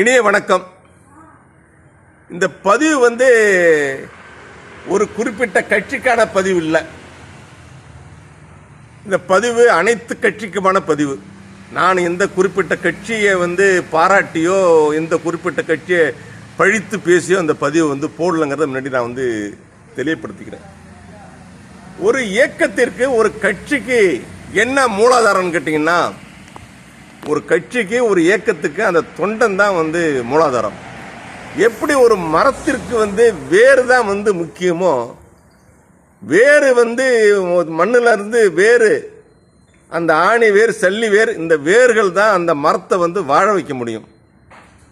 இனிய வணக்கம். இந்த பதிவு வந்து ஒரு குறிப்பிட்ட கட்சிக்கான பதிவு இல்லை. இந்த பதிவு அனைத்து கட்சிக்குமான பதிவு. நான் எந்த குறிப்பிட்ட கட்சியை வந்து பாராட்டியோ எந்த குறிப்பிட்ட கட்சியை பழித்து பேசியோ அந்த பதிவு வந்து போடலங்கிறத முன்னாடி நான் வந்து தெளிவுபடுத்திக்கிறேன். ஒரு இயக்கத்திற்கு ஒரு கட்சிக்கு என்ன மூலாதாரம்னு கேட்டிங்கன்னா ஒரு கட்சிக்கு ஒரு இயக்கத்துக்கு அந்த தொண்டன் தான் வந்து மூலாதாரம். எப்படி ஒரு மரத்திற்கு வந்து வேறு தான் வந்து முக்கியமோ வேறு வந்து மண்ணில் இருந்து வேறு அந்த ஆணி வேர் சல்லி வேர் இந்த வேர்கள் தான் அந்த மரத்தை வந்து வாழ வைக்க முடியும்.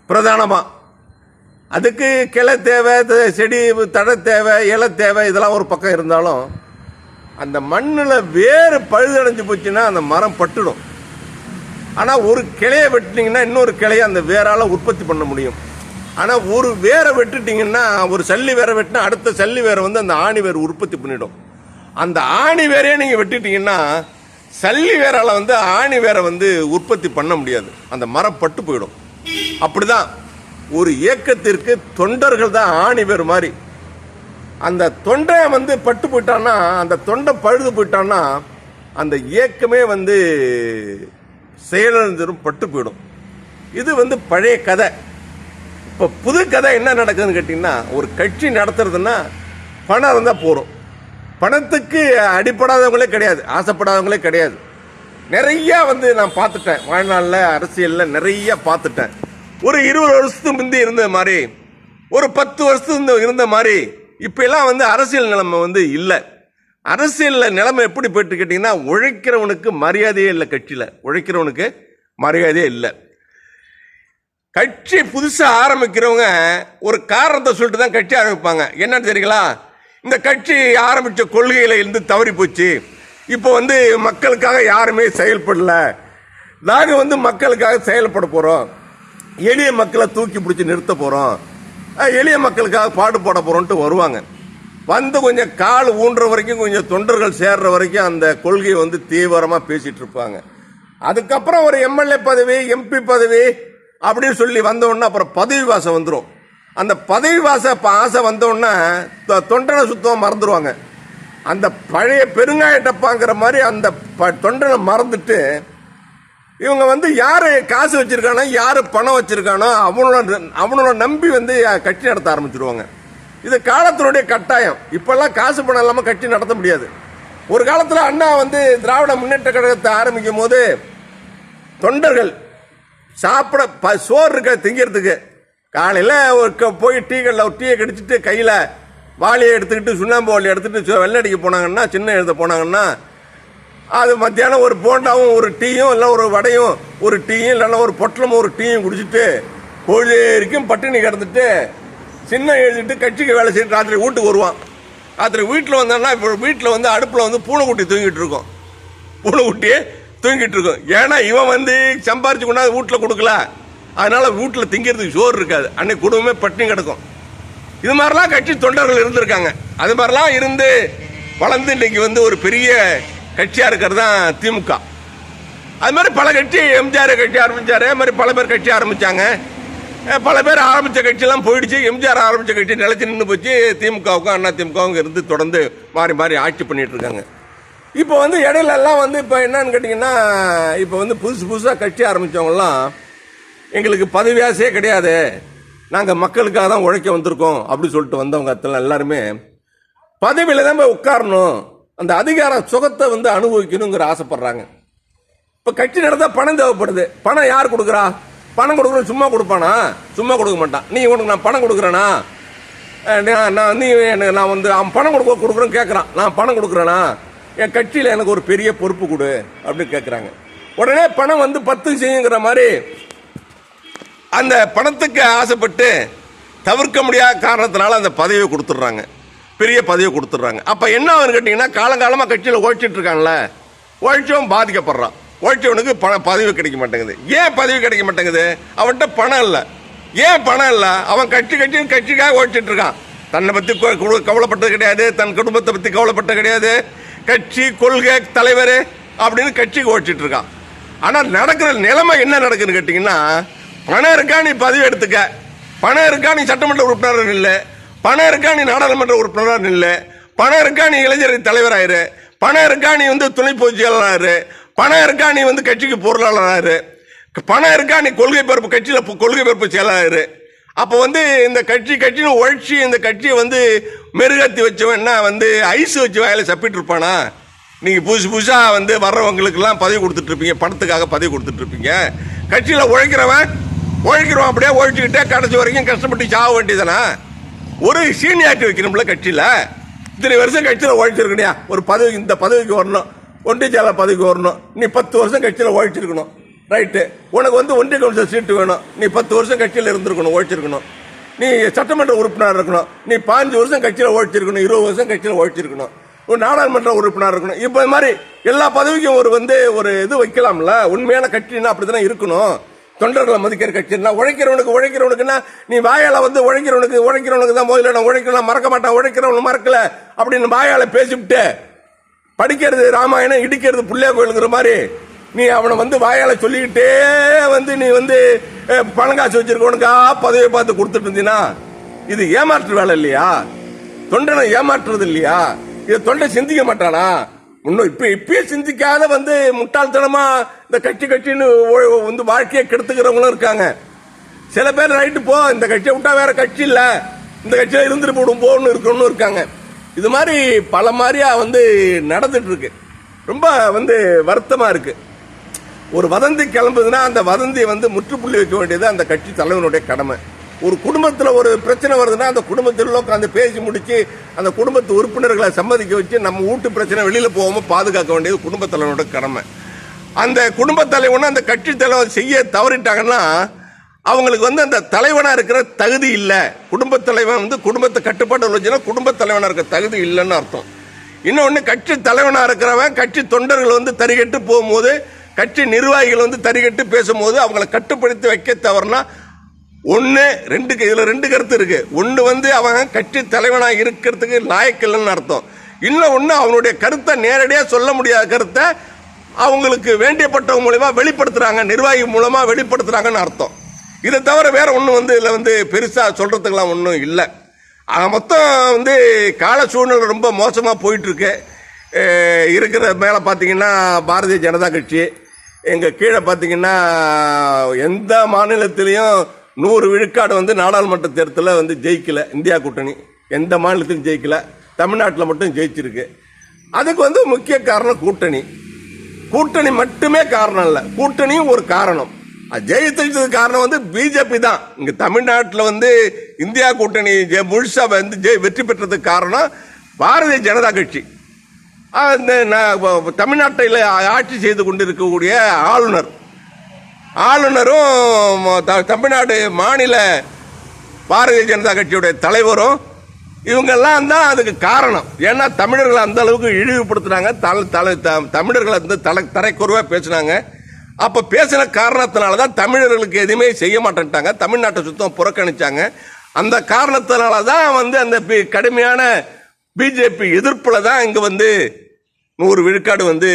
பிரதானமாக அதுக்கு கிளை தேவை செடி தடை தேவை இலை தேவை இதெல்லாம் ஒரு பக்கம் இருந்தாலும் அந்த மண்ணில் வேறு பழுதடைஞ்சு போச்சுன்னா அந்த மரம் பட்டுடும். ஆனால் ஒரு கிளையை வெட்டினீங்கன்னா இன்னொரு கிளையை அந்த வேரால் உற்பத்தி பண்ண முடியும். ஆனால் ஒரு வேரை வெட்டுட்டிங்கன்னா ஒரு சல்லி வேரை வெட்டினா அடுத்த சல்லி வேரை வந்து அந்த ஆணி வேர் உற்பத்தி பண்ணிடும். அந்த ஆணி வேரையே நீங்கள் வெட்டிட்டீங்கன்னா சல்லி வேரால் வந்து ஆணி வேரை வந்து உற்பத்தி பண்ண முடியாது. அந்த மரம் பட்டு போயிடும். அப்படிதான். ஒரு இயக்கத்திற்கு தொண்டர்கள் தான் ஆணி வேர் மாதிரி. அந்த தொண்டை வந்து பட்டு போயிட்டான்னா அந்த தொண்டை பழுது போயிட்டான்னா அந்த இயக்கமே வந்து செயலிழந்துடும் பட்டு போயிடும் இது வந்து பழைய கதை. இப்போ புது கதை என்ன நடக்குதுன்னு கேட்டிங்கன்னா ஒரு கட்சி நடத்துறதுன்னா பணம் இருந்தால் போகிறோம் பணத்துக்கு அடிப்படாதவங்களே கிடையாது ஆசைப்படாதவங்களே கிடையாது. நிறையா வந்து நான் பார்த்துட்டேன் வாழ்நாளில் அரசியலில் நிறைய பார்த்துட்டேன். ஒரு இருபது வருஷத்துக்கு முந்தி இருந்த மாதிரி ஒரு பத்து வருஷத்துக்கு இருந்த மாதிரி இப்போ எல்லாம் வந்து அரசியல் நிலைமை வந்து இல்லை. அரசியலில் நிலைமை எப்படி போயிட்டு கேட்டிங்கன்னா உழைக்கிறவனுக்கு மரியாதையே இல்லை கட்சியில். உழைக்கிறவனுக்கு மரியாதையே இல்லை. கட்சி புதுசாக ஆரம்பிக்கிறவங்க ஒரு காரணத்தை சொல்லிட்டு தான் கட்சி ஆரம்பிப்பாங்க. என்னன்னு தெரியுங்களா? இந்த கட்சி ஆரம்பித்த கொள்கையில் இருந்து தவறி போச்சு. இப்போ வந்து மக்களுக்காக யாருமே செயல்படல. நாங்கள் வந்து மக்களுக்காக செயல்பட போகிறோம் எளிய மக்களை தூக்கி பிடிச்சி நிறுத்த போகிறோம் எளிய மக்களுக்காக பாடுபட போகிறோன்ட்டு வருவாங்க. வந்து கொஞ்சம் கால் ஊன்ற வரைக்கும் கொஞ்சம் தொண்டர்கள் சேர்ற வரைக்கும் அந்த கொள்கையை வந்து தீவிரமாக பேசிட்டு இருப்பாங்க. அதுக்கப்புறம் ஒரு எம்எல்ஏ பதவி எம்பி பதவி அப்படின்னு சொல்லி வந்தோடனே அப்புறம் பதவி வாசம் வந்துடும் அந்த பதவி வாச ஆசை வந்தோடனே தொ- தொண்டனை சுத்தமாக மறந்துடுவாங்க அந்த பழைய பெருங்காய டப்பாங்கிற மாதிரி அந்த ப- தொண்டனை மறந்துட்டு இவங்க வந்து யார் காசு வச்சுருக்கானோ யார் பணம் வச்சுருக்கானோ அவனோட அவனோட நம்பி வந்து கட்சி நடத்த ஆரம்பிச்சிருவாங்க. இது காலத்தினுடைய கட்டாயம். இப்பெல்லாம் காசு பணம் இல்லாமல் கட்சி நடத்த முடியாது. ஒரு காலத்தில் அண்ணா வந்து திராவிட முன்னேற்ற கழகத்தை ஆரம்பிக்கும் போது தொண்டர்கள் சாப்பிட ப- சோறு இருக்க திங்கிறதுக்கு காலையில் ஒரு க- போய் டீ கடையில் ஒரு டீயை கடிச்சிட்டு கையில் வாளியை எடுத்துக்கிட்டு சுண்ணாம்பு வாளி எடுத்துகிட்டு வெள்ளடிக்க போனாங்கன்னா சின்ன எழுத போனாங்கன்னா அது மத்தியானம் ஒரு போண்டாவும் ஒரு டீயும் இல்லை ஒரு வடையும் ஒரு டீயும் இல்லைன்னா ஒரு பொட்டலமும் ஒரு டீயும் குடிச்சிட்டு பொழுது வரைக்கும் பட்டினி கிடந்துட்டு சின்ன எழுதிட்டு கட்சிக்கு வேலை செய்யிட்டு ராத்திரி வீட்டுக்கு வருவான். ராத்திரி வீட்டில் வந்தான்னா இப்போ வீட்டில் வந்து அடுப்பில் வந்து பூனைக்குட்டி தூங்கிட்டு இருக்கோம். பூனைக்குட்டியே தூங்கிட்டு இருக்கோம். ஏன்னா இவன் வந்து சம்பாரிச்சு கொண்டாந்து வீட்டில் கொடுக்கல. அதனால் வீட்டில் திங்கிறதுக்கு சோறு இருக்காது. அன்னைக்கு குடும்பமே பட்டினி கிடக்கும். இது மாதிரிலாம் கட்சி தொண்டர்கள் இருந்திருக்காங்க. அது மாதிரிலாம் இருந்து வளர்ந்து இன்னைக்கு வந்து ஒரு பெரிய கட்சியாக இருக்கிறது தான் திமுக. அது மாதிரி பல கட்சி எம்ஜிஆர் கட்சி ஆரம்பித்தார் அது மாதிரி பல பேர் கட்சி ஆரம்பித்தாங்க பல பேர் ஆரம்பிச்ச கட்சியெல்லாம் போயிடுச்சு. எம்ஜிஆர் ஆரம்பிச்ச கட்சி நிலச்சி நின்று போச்சு. திமுகவுக்கும் அண்ணா திமுகவும் இருந்து தொடர்ந்து மாறி மாறி ஆட்சி பண்ணிகிட்டு இருக்காங்க. இப்போ வந்து இடையில எல்லாம் வந்து இப்போ என்னன்னு கேட்டிங்கன்னா இப்போ வந்து புதுசு புதுசாக கட்சி ஆரம்பித்தவங்கலாம் எங்களுக்கு பதவி கிடையாது. நாங்கள் மக்களுக்காக தான் உழைக்க வந்திருக்கோம் அப்படி சொல்லிட்டு வந்தவங்க அத்தனை எல்லாருமே பதவியில் தான் போய் உட்காரணும். அந்த அதிகார சுகத்தை வந்து அனுபவிக்கணுங்கிற ஆசைப்படுறாங்க. இப்போ கட்சி நடந்தால் பணம் தேவைப்படுது. பணம் யார் கொடுக்குறா? பணம் கொடுக்குறோம் சும்மா கொடுப்பானா? சும்மா கொடுக்க மாட்டான். நீ உனக்கு நான் பணம் கொடுக்குறேனா? நான் நீ எனக்கு நான் வந்து அவன் பணம் கொடுக்க கொடுக்குறேன்னு கேட்குறான் நான் பணம் கொடுக்குறேனா? என் கட்சியில் எனக்கு ஒரு பெரிய பொறுப்பு கொடு அப்படின்னு கேட்குறாங்க உடனே பணம் வந்து பத்து செய்யுங்கிற மாதிரி அந்த பணத்துக்கு ஆசைப்பட்டு தவிர்க்க முடியாத காரணத்தினால அந்த பதவியை கொடுத்துட்றாங்க. பெரிய பதவியை கொடுத்துட்றாங்க. அப்போ என்ன ஆகுன்னு கேட்டிங்கன்னா காலங்காலமாக கட்சியில் உழைச்சிட்டு இருக்கான்ல உழைச்சவன் பாதிக்கப்படுறான். உழைச்சவனுக்கு பண பதவி கிடைக்க மாட்டேங்குது. ஏன் பதவி கிடைக்க மாட்டேங்குது? அவன்கிட்ட பணம் இல்லை. ஏன் பணம் இல்லை? அவன் கட்சி கட்சின்னு கட்சிக்காக உழைச்சிட்டு இருக்கான். தன்னை பற்றி கவலைப்பட்டது கிடையாது. தன் குடும்பத்தை பற்றி கவலைப்பட்டது கிடையாது. கட்சி கொள்கை தலைவர் அப்படின்னு கட்சிக்கு ஓடிச்சிட்டு இருக்கான். ஆனால் நடக்கிற நிலைமை என்ன நடக்குதுன்னு கேட்டிங்கன்னா பணம் இருக்கா நீ பதவி எடுத்துக்க? பணம் இருக்கா நீ சட்டமன்ற உறுப்பினர் இல்லை பணம் இருக்கா நீ நாடாளுமன்ற உறுப்பினராக இல்லை பணம் இருக்கா நீ இளைஞர் தலைவராயிரு? பணம் இருக்கா நீ வந்து துணை பொதுச் பணம் இருக்கா நீ வந்து கட்சிக்கு பொருளாளராரு பணம் இருக்கா நீ கொள்கை பரப்பு கட்சியில் கொள்கை பரப்பு செயலாளர் அப்போ வந்து இந்த கட்சி கட்சின்னு உழைச்சி இந்த கட்சியை வந்து மெருகத்தி வச்சவன்னா வந்து ஐஸ் வச்சு வாயில் சப்பிட்டு இருப்பானா? நீங்கள் புதுசு புதுசாக வந்து வர்றவங்களுக்கெல்லாம் பதவி கொடுத்துட்டு இருப்பீங்க பணத்துக்காக பதவி கொடுத்துட்டு இருப்பீங்க. கட்சியில உழைக்கிறவன் உழைக்கிறவன் அப்படியே உழைச்சிக்கிட்டே கடைசி வரைக்கும் கஷ்டப்பட்டு சாக வேண்டியதானா ஒரு சீனியாரிட்டி வைக்கணும்ல கட்சியில். இத்தனை வருஷம் கட்சியில் உழைச்சிருக்கணையா ஒரு பதவி இந்த பதவிக்கு வரணும். ஒன்றிய செயலாளர் பதவிக்கு வரணும் நீ பத்து வருஷம் கட்சியில் உழைச்சிருக்கணும். ரைட்டு உனக்கு வந்து ஒன்றிய கவுன்சில் சீட்டு வேணும். நீ பத்து வருஷம் கட்சியில் இருந்திருக்கணும் உழைச்சிருக்கணும். நீ சட்டமன்ற உறுப்பினர் இருக்கணும். நீ பாஞ்சு வருஷம் கட்சியில் உழைச்சிருக்கணும் இருபது வருஷம் கட்சியில் உழைச்சிருக்கணும். ஒரு நாடாளுமன்ற உறுப்பினர் இருக்கணும். இப்போ மாதிரி எல்லா பதவிக்கும் ஒரு வந்து ஒரு இது வைக்கலாம்ல. உண்மையான கட்சின்னா அப்படித்தானே இருக்கணும். தொண்டர்களை மதிக்கிற கட்சின்னா உழைக்கிறவனுக்கு உழைக்கிறவனுக்குன்னா நீ வாயால வந்து உழைக்கிறவனுக்கு உழைக்கிறவனுக்கு தான் முதல்ல நான் உழைக்கலாம் மறக்க மாட்டான் உழைக்கிறவனு மறக்கல அப்படின்னு வாயால பேசிவிட்டு படிக்கிறது ராமாயணம் இடிக்கிறது புள்ளையா கோயிலுங்கிற மாதிரி நீ அவனை வந்து வாயால சொல்லிக்கிட்டே வந்து நீ வந்து அஹ், பணம் காசு வச்சிருக்கவனுக்கா பதவியை பார்த்து கொடுத்துட்டு இருந்தீங்கன்னா இது ஏமாற்று வேலை இல்லையா? தொண்டனை ஏமாற்றுறது இல்லையா? இது தொண்டை சிந்திக்க மாட்டானா? இன்னும் இப்ப இப்பயே சிந்திக்காத வந்து முட்டாள்தனமா இந்த கட்சி கட்சின்னு வந்து வாழ்க்கையை கெடுத்துக்கிறவங்களும் இருக்காங்க. சில பேர் ரைட்டு போ இந்த கட்சியை விட்டா வேற கட்சி இல்ல. இந்த கட்சியில இருந்துட்டு போடும் போன்னு இருக்கணும்னு இருக்காங்க. இது மாதிரி பல மாதிரியா வந்து நடந்துட்டு இருக்கு ரொம்ப வந்து வருத்தமாக இருக்கு. ஒரு வதந்தி கிளம்புதுன்னா அந்த வதந்தியை வந்து முற்றுப்புள்ளி வைக்க வேண்டியது அந்த கட்சி தலைவனுடைய கடமை. ஒரு குடும்பத்தில் ஒரு பிரச்சனை வருதுன்னா அந்த குடும்பத்தில் உட்காந்து பேசி முடிச்சு அந்த குடும்பத்து உறுப்பினர்களை சம்மதிக்க வச்சு நம்ம வீட்டு பிரச்சனை வெளியில் போகாமல் பாதுகாக்க வேண்டியது குடும்ப தலைவனோட கடமை. அந்த குடும்ப தலைவனை அந்த கட்சி தலைவர் செய்ய தவறிட்டாங்கன்னா அவங்களுக்கு வந்து அந்த தலைவனாக இருக்கிற தகுதி இல்லை. குடும்பத் தலைவன் வந்து குடும்பத்தை கட்டுப்பாடு வச்சுன்னா குடும்பத் தலைவனாக இருக்க தகுதி இல்லைன்னு அர்த்தம். இன்னொன்று கட்சி தலைவனாக இருக்கிறவன் கட்சி தொண்டர்கள் வந்து தறிகட்டு போகும்போது கட்சி நிர்வாகிகள் வந்து தறிகட்டு பேசும்போது அவங்களை கட்டுப்படுத்தி வைக்க தவறுனா ஒன்று ரெண்டு இதில் ரெண்டு கருத்து இருக்குது ஒன்று வந்து அவன் கட்சி தலைவனாக இருக்கிறதுக்கு லாயக்கில்லைன்னு அர்த்தம். இன்னும் ஒன்று அவனுடைய கருத்தை நேரடியாக சொல்ல முடியாத கருத்தை அவங்களுக்கு வேண்டியப்பட்டவங்க மூலயமா வெளிப்படுத்துகிறாங்க நிர்வாகி மூலமாக வெளிப்படுத்துகிறாங்கன்னு அர்த்தம். இதை தவிர வேற ஒன்றும் வந்து இதில் வந்து பெருசாக சொல்கிறதுக்கெலாம் ஒன்றும் இல்லை. ஆக மொத்தம் வந்து கால சூழ்நிலை ரொம்ப மோசமாக போயிட்டுருக்கு. இருக்கிற மேலே பார்த்தீங்கன்னா பாரதிய ஜனதா கட்சி எங்கள் கீழே பார்த்தீங்கன்னா எந்த மாநிலத்திலையும் நூறு விழுக்காடு வந்து நாடாளுமன்ற தேர்தலில் வந்து ஜெயிக்கலை இந்தியா கூட்டணி. எந்த மாநிலத்திலும் ஜெயிக்கல தமிழ்நாட்டில் மட்டும் ஜெயிச்சிருக்கு. அதுக்கு வந்து முக்கிய காரணம் கூட்டணி. கூட்டணி மட்டுமே காரணம் இல்லை. கூட்டணியும் ஒரு காரணம். அது காரணம் வந்து பிஜேபி தான். இங்க தமிழ்நாட்டில் வந்து இந்தியா கூட்டணி முழுசா வந்து ஜெய் வெற்றி பெற்றதுக்கு காரணம் பாரதிய ஜனதா கட்சி. தமிழ்நாட்டில் ஆட்சி செய்து கொண்டிருக்கக்கூடிய ஆளுநர். ஆளுநரும் த- தமிழ்நாடு மாநில பாரதிய ஜனதா கட்சியுடைய தலைவரும் இவங்கெல்லாம் தான் அதுக்கு காரணம். ஏன்னா தமிழர்களை அந்த அளவுக்கு இழிவுபடுத்துனாங்க. தல- த- தமிழர்களை வந்து தலை தரைக்குறைவாக பேசுனாங்க. அப்போ பேசின காரணத்தினால தான் தமிழர்களுக்கு எதுவுமே செய்ய மாட்டேன்ட்டாங்க. தமிழ்நாட்டை சுத்தம் புறக்கணிச்சாங்க. அந்த காரணத்தினால தான் வந்து அந்த பி- கடுமையான பிஜேபி எதிர்ப்பில் தான் இங்கே வந்து நூறு விழுக்காடு வந்து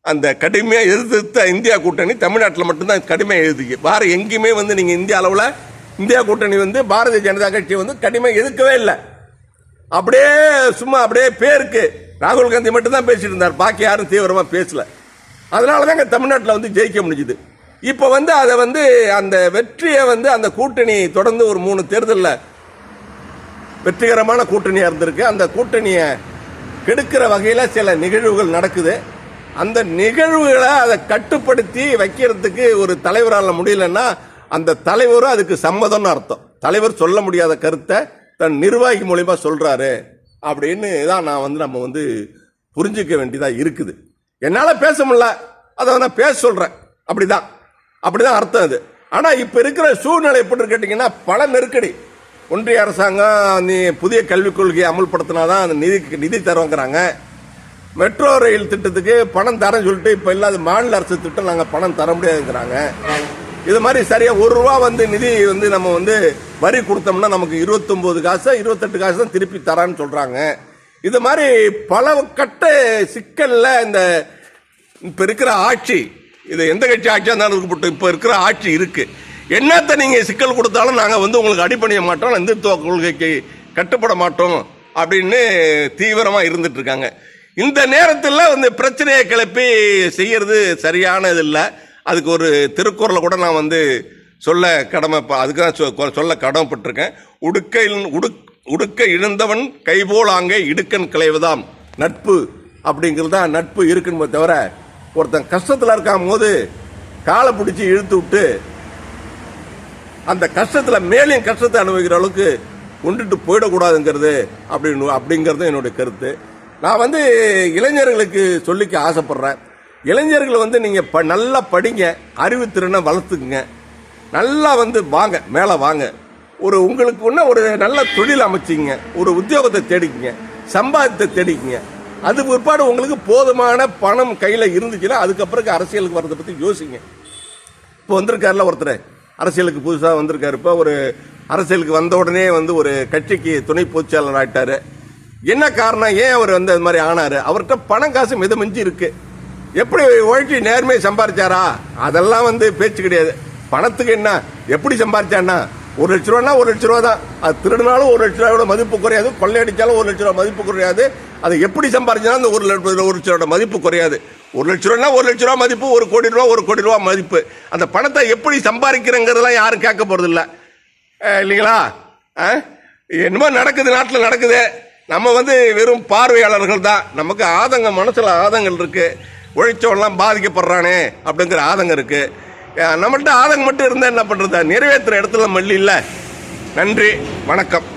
அந்த கடுமையாக எதிர்த்த இந்தியா கூட்டணி தமிழ்நாட்டில் மட்டும்தான் கடுமையாக எழுதுக்கு வேறு எங்கேயுமே வந்து நீங்கள் இந்திய அளவில் இந்தியா கூட்டணி வந்து பாரதிய ஜனதா கட்சி வந்து கடுமையாக எதிர்க்கவே இல்லை. அப்படியே சும்மா அப்படியே பேருக்கு. ராகுல் காந்தி மட்டும் தான் பேசிட்டு இருந்தார். பாக்கி யாரும் தீவிரமாக பேசல. அதனால தாங்க தமிழ்நாட்டில் வந்து ஜெயிக்க முடிஞ்சுது. இப்போ வந்து அதை வந்து அந்த வெற்றியை வந்து அந்த கூட்டணி தொடர்ந்து ஒரு மூணு தேர்தலில் வெற்றிகரமான கூட்டணியாக இருந்திருக்கு. அந்த கூட்டணியை கெடுக்கிற வகையில் சில நிகழ்வுகள் நடக்குது. அந்த நிகழ்வுகளை அதை கட்டுப்படுத்தி வைக்கிறதுக்கு ஒரு தலைவரால் முடியலன்னா அந்த தலைவரும் அதுக்கு சம்மதம்னு அர்த்தம். தலைவர் சொல்ல முடியாத கருத்தை தன் நிர்வாகி மூலியமா சொல்கிறாரு அப்படின்னு தான் நான் வந்து நம்ம வந்து புரிஞ்சிக்க வேண்டியதாக இருக்குது. என்னால் பேச முடியல. அதை நான் பேச சொல்கிறேன் அப்படிதான். அப்படிதான் அர்த்தம் அது. ஆனால் இப்போ இருக்கிற சூழ்நிலை எப்படி கேட்டிங்கன்னா பல நெருக்கடி. ஒன்றிய அரசாங்கம் நீ புதிய கல்விக் கொள்கையை அமல்படுத்தினாதான் அந்த நிதி நிதி தருவாங்கிறாங்க மெட்ரோ ரயில் திட்டத்துக்கு பணம் தரேன்னு சொல்லிட்டு இப்போ இல்லாத மாநில அரசு திட்டம் நாங்கள் பணம் தர முடியாதுங்கிறாங்க. இது மாதிரி சரியாக ஒரு ரூபா வந்து நிதி வந்து நம்ம வந்து வரி கொடுத்தோம்னா நமக்கு 29 காசு இருபத்தெட்டு காசு தான் திருப்பி தரான்னு சொல்கிறாங்க இது மாதிரி பல கட்ட சிக்கல்ல இந்த இப்ப இருக்கிற ஆட்சி இது எந்த கட்சி ஆட்சியா இருந்தாலும் இருக்கப்பட்டு இப்ப இருக்கிற ஆட்சி இருக்கு. என்னத்த நீங்கள் சிக்கல் கொடுத்தாலும் நாங்கள் வந்து உங்களுக்கு அடிப்பணிய மாட்டோம் இந்துத்துவ கொள்கைக்கு கட்டுப்பட மாட்டோம் அப்படின்னு தீவிரமாக இருந்துட்டு இருக்காங்க. இந்த நேரத்தில் வந்து பிரச்சனையை கிளப்பி செய்யறது சரியானது இல்லை. அதுக்கு ஒரு திருக்குறளை கூட நான் வந்து சொல்ல கடமை அதுக்கு தான் சொ- சொல்ல கடமைப்பட்டிருக்கேன். உடுக்கையில் உடுக் உடுக்க இழந்தவன் கைபோல் அங்கே இடுக்கன் கிளைவுதாம். நட்பு அப்படிங்கிறது தான் நட்பு இருக்குன்னு தவிர ஒருத்தன் கஷ்டத்தில் இருக்காம போது காலை பிடிச்சி இழுத்து விட்டு அந்த கஷ்டத்தில் மேலையும் கஷ்டத்தை அனுபவிக்கிற அளவுக்கு கொண்டுட்டு போயிடக்கூடாதுங்கிறது அப்படின்னு அப்படிங்கிறது என்னுடைய கருத்து. நான் வந்து இளைஞர்களுக்கு சொல்லிக்க ஆசைப்படுறேன். இளைஞர்கள் வந்து நீங்கள் ப நல்லா படிங்க அறிவுத்திறனை வளர்த்துக்குங்க. நல்லா வந்து வாங்க மேலே வாங்க. ஒரு உங்களுக்கு ஒன்று ஒரு நல்ல தொழில் அமைச்சிங்க. ஒரு உத்தியோகத்தை தேடிக்கிங்க. சம்பாதித்தை தேடிக்கிங்க. அது பிற்பாடு உங்களுக்கு போதுமான பணம் கையில் இருந்துச்சுன்னா அதுக்கப்புறம் அரசியலுக்கு வர்றதை பற்றி யோசிங்க. இப்போ வந்திருக்காருல ஒருத்தர். அரசியலுக்கு புதுசாக வந்திருக்காரு. இப்போ ஒரு அரசியலுக்கு வந்த உடனே வந்து ஒரு கட்சிக்கு துணை பொதுச்செயலர் ஆகிட்டார் என்ன காரணம்? ஏன் அவர் வந்து அது மாதிரி ஆனார்? அவர்கிட்ட பணம் காசு மித மிஞ்சி இருக்கு. எப்படி உழைச்சி நேர்மையை சம்பாரிச்சாரா? அதெல்லாம் வந்து பேச்சு கிடையாது. பணத்துக்கு என்ன? எப்படி சம்பாரிச்சான்னா ஒரு லட்ச ரூபானா ஒரு லட்ச ரூபா தான். அது திருடினாலும் ஒரு லட்ச ரூபாயோட மதிப்பு குறையாது. கொள்ளையடிச்சாலும் ஒரு லட்ச ரூபா மதிப்பு குறையாது. அது எப்படி சம்பாரிச்சாலும் அந்த ஒரு லட்ச ஒரு லட்ச ரூபா மதிப்பு குறையாது. ஒரு லட்ச ரூபானா ஒரு லட்ச ரூபா மதிப்பு ஒரு கோடி ரூபா ஒரு கோடி ரூபா மதிப்பு. அந்த பணத்தை எப்படி சம்பாதிக்கிறேங்கிறதெல்லாம் யாரும் கேட்க போறது இல்லைங்களா? என்னமோ நடக்குது நாட்டில் நடக்குது. நம்ம வந்து வெறும் பார்வையாளர்கள் தான். நமக்கு ஆதங்கம் மனசில் ஆதங்கள் இருக்குது உழைச்சவெல்லாம் பாதிக்கப்படுறானே அப்படிங்கிற ஆதங்கம் இருக்குது நம்மள்கிட்ட ஆதங்க மட்டும் இருந்தால் என்ன பண்றது? நிறைவேற்றுற இடத்துல மல்லி இல்லை. நன்றி வணக்கம்.